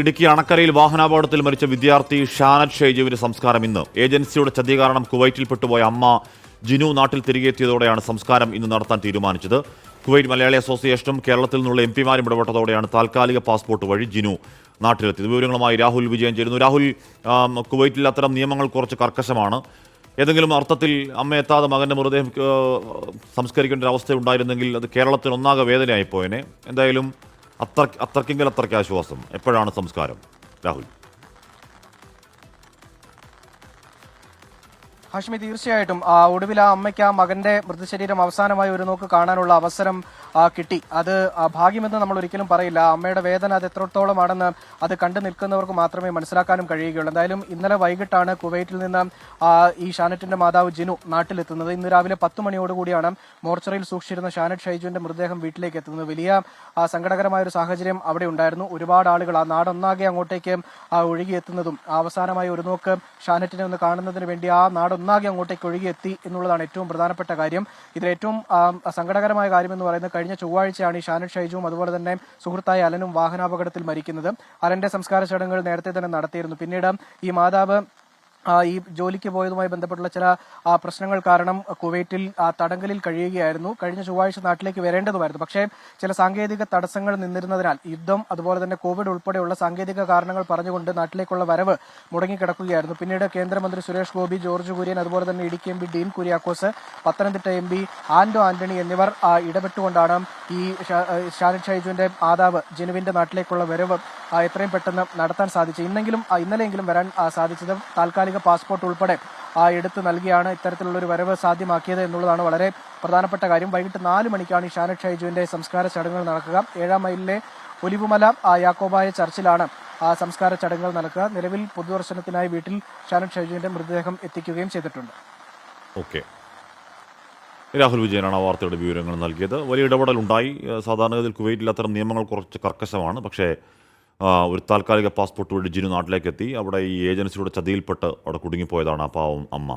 ഇടുക്കി അണക്കരയിൽ വാഹനാപകടത്തിൽ മരിച്ച വിദ്യാർത്ഥി ഷാനറ്റ് ഷെയ്ജുവിന്റെ സംസ്കാരം ഇന്ന്. ഏജൻസിയുടെ ചതി കാരണം കുവൈറ്റിൽപ്പെട്ടുപോയ അമ്മ ജിനു നാട്ടിൽ തിരികെ എത്തിയതോടെയാണ് സംസ്കാരം ഇന്ന് നടത്താൻ തീരുമാനിച്ചത്. കുവൈറ്റ് മലയാളി അസോസിയേഷനും കേരളത്തിൽ നിന്നുള്ള എം പിമാരും ഇടപെട്ടതോടെയാണ് താൽക്കാലിക പാസ്പോർട്ട് വഴി ജിനു നാട്ടിലെത്തിയത്. വിവരങ്ങളുമായി രാഹുൽ വിജയൻ ചേരുന്നു. രാഹുൽ കുവൈറ്റിൽ അത്തരം നിയമങ്ങൾ കുറച്ച് കർക്കശമാണ്. ഏതെങ്കിലും അർത്ഥത്തിൽ അമ്മ എത്താതെ മകന്റെ മൃതദേഹം സംസ്കരിക്കേണ്ട ഒരു അവസ്ഥ ഉണ്ടായിരുന്നെങ്കിൽ അത് കേരളത്തിൽ ഒന്നാകെ വേദനയായി പോയനെ എന്തായാലും അത്ര അത്രക്കെങ്കിൽ അത്രയ്ക്ക് ആശ്വാസം. എപ്പോഴാണ് സംസ്കാരം? രാഹുൽ. ഹാഷ്മി തീർച്ചയായിട്ടും. ഒടുവിൽ ആ അമ്മയ്ക്ക് ആ മകന്റെ മൃതശരീരം അവസാനമായി ഒരു നോക്ക് കാണാനുള്ള അവസരം കിട്ടി. അത് ഭാഗ്യമെന്ന് നമ്മൾ ഒരിക്കലും പറയില്ല. അമ്മയുടെ വേദന അത് എത്രത്തോളമാണെന്ന് അത് കണ്ടു നിൽക്കുന്നവർക്ക് മാത്രമേ മനസ്സിലാക്കാനും കഴിയുകയുള്ളൂ. എന്തായാലും ഇന്നലെ വൈകിട്ടാണ് കുവൈറ്റിൽ നിന്ന് ഈ ഷാനറ്റിന്റെ മാതാവ് ജിനു നാട്ടിലെത്തുന്നത്. ഇന്ന് രാവിലെ പത്ത് മണിയോടുകൂടിയാണ് മോർച്ചറിയിൽ സൂക്ഷിച്ചിരുന്ന ഷാനറ്റ് ഷൈജുവിന്റെ മൃതദേഹം വീട്ടിലേക്ക് എത്തുന്നത്. വലിയ സങ്കടകരമായ ഒരു സാഹചര്യം അവിടെ ഉണ്ടായിരുന്നു. ഒരുപാട് ആളുകൾ ആ നാടൊന്നാകെ അങ്ങോട്ടേക്ക് ഒഴുകിയെത്തുന്നതും അവസാനമായി ഒരു നോക്ക് ഷാനറ്റിനെ ഒന്ന് കാണുന്നതിന് വേണ്ടി ആ നാടൊന്നാകെ അങ്ങോട്ടേക്ക് ഒഴുകിയെത്തി എന്നുള്ളതാണ് ഏറ്റവും പ്രധാനപ്പെട്ട കാര്യം. ഇതിൽ ഏറ്റവും സങ്കടകരമായ കാര്യം എന്ന് പറയുന്നത് കഴിഞ്ഞ ചൊവ്വാഴ്ചയാണ് ഈ ഷാനറ്റ് ഷൈജുവും അതുപോലെ തന്നെ സുഹൃത്തായ അലനും വാഹനാപകടത്തിൽ മരിക്കുന്നത്. അലന്റെ സംസ്കാര ചടങ്ങുകൾ നേരത്തെ തന്നെ നടത്തിയിരുന്നു. പിന്നീട് ഈ മാതാവ് ഈ ജോലിക്ക് പോയതുമായി ബന്ധപ്പെട്ടുള്ള ചില പ്രശ്നങ്ങൾ കാരണം കുവൈറ്റിൽ തടങ്കലിൽ കഴിയുകയായിരുന്നു. കഴിഞ്ഞ ചൊവ്വാഴ്ച നാട്ടിലേക്ക് വരേണ്ടതുമായിരുന്നു. പക്ഷേ ചില സാങ്കേതിക തടസ്സങ്ങൾ നിന്നിരുന്നതിനാൽ യുദ്ധം അതുപോലെ തന്നെ കോവിഡ് ഉൾപ്പെടെയുള്ള സാങ്കേതിക കാരണങ്ങൾ പറഞ്ഞുകൊണ്ട് നാട്ടിലേക്കുള്ള വരവ് മുടങ്ങിക്കിടക്കുകയായിരുന്നു. പിന്നീട് കേന്ദ്രമന്ത്രി സുരേഷ് ഗോപി ജോർജ് കുര്യൻ അതുപോലെ തന്നെ Idukki M P Dean Kuriakose Pathanamthitta M P Anto Antony എന്നിവർ ഇടപെട്ടുകൊണ്ടാണ് ഈ ഷാനിദ് ഷൈജുവിന്റെ മാതാവ് ജനുവിന്റെ നാട്ടിലേക്കുള്ള വരവ് എത്രയും പെട്ടെന്ന് നടത്താൻ സാധിച്ചത്. ഇന്നെങ്കിലും ഇന്നലെയെങ്കിലും വരാൻ സാധിച്ചത് താൽക്കാലിക പാസ്പോർട്ട് ഉൾപ്പെടെ ആ, എടുത്ത് നൽകിയാണ് ഇത്തരത്തിലുള്ള ഒരു വരവ് സാധ്യമാക്കിയത് എന്നുള്ളതാണ് വളരെ പ്രധാനപ്പെട്ട കാര്യം. വൈകിട്ട് നാല് മണിക്കാണ് ഈ ഷാനറ്റ് ഷൈജുവിന്റെ സംസ്കാര ചടങ്ങുകൾ നടക്കുക. ഏഴാം മൈലിലെ ഒലിവുമല യാക്കോബായ ചർച്ചിലാണ് ആ സംസ്കാര ചടങ്ങുകൾ നടക്കുക. നിലവിൽ പൊതുദർശനത്തിനായി വീട്ടിൽ ഷാനറ്റ് ഷൈജുവിന്റെ മൃതദേഹം എത്തിക്കുകയും ചെയ്തിട്ടുണ്ട്. ഓക്കെ. രാഹുൽ വിജയനാണ് ആ വാർത്തയുടെ വിവരങ്ങൾ നൽകിയത്. വലിയ ഇടപെടലുണ്ടായി. സാധാരണഗതിയിൽ കുവൈറ്റിൽ അത്തരം നിയമങ്ങൾ കുറച്ച് കർക്കശമാണ്. പക്ഷേ ഒരു താൽക്കാലിക പാസ്പോർട്ട് വഴി ജിനു നാട്ടിലേക്ക് എത്തി അവിടെ ഈ ഏജൻസിയുടെ ചതിയിൽപ്പെട്ട് അവിടെ കുടുങ്ങിപ്പോയതാണ് ആ പാവം അമ്മ.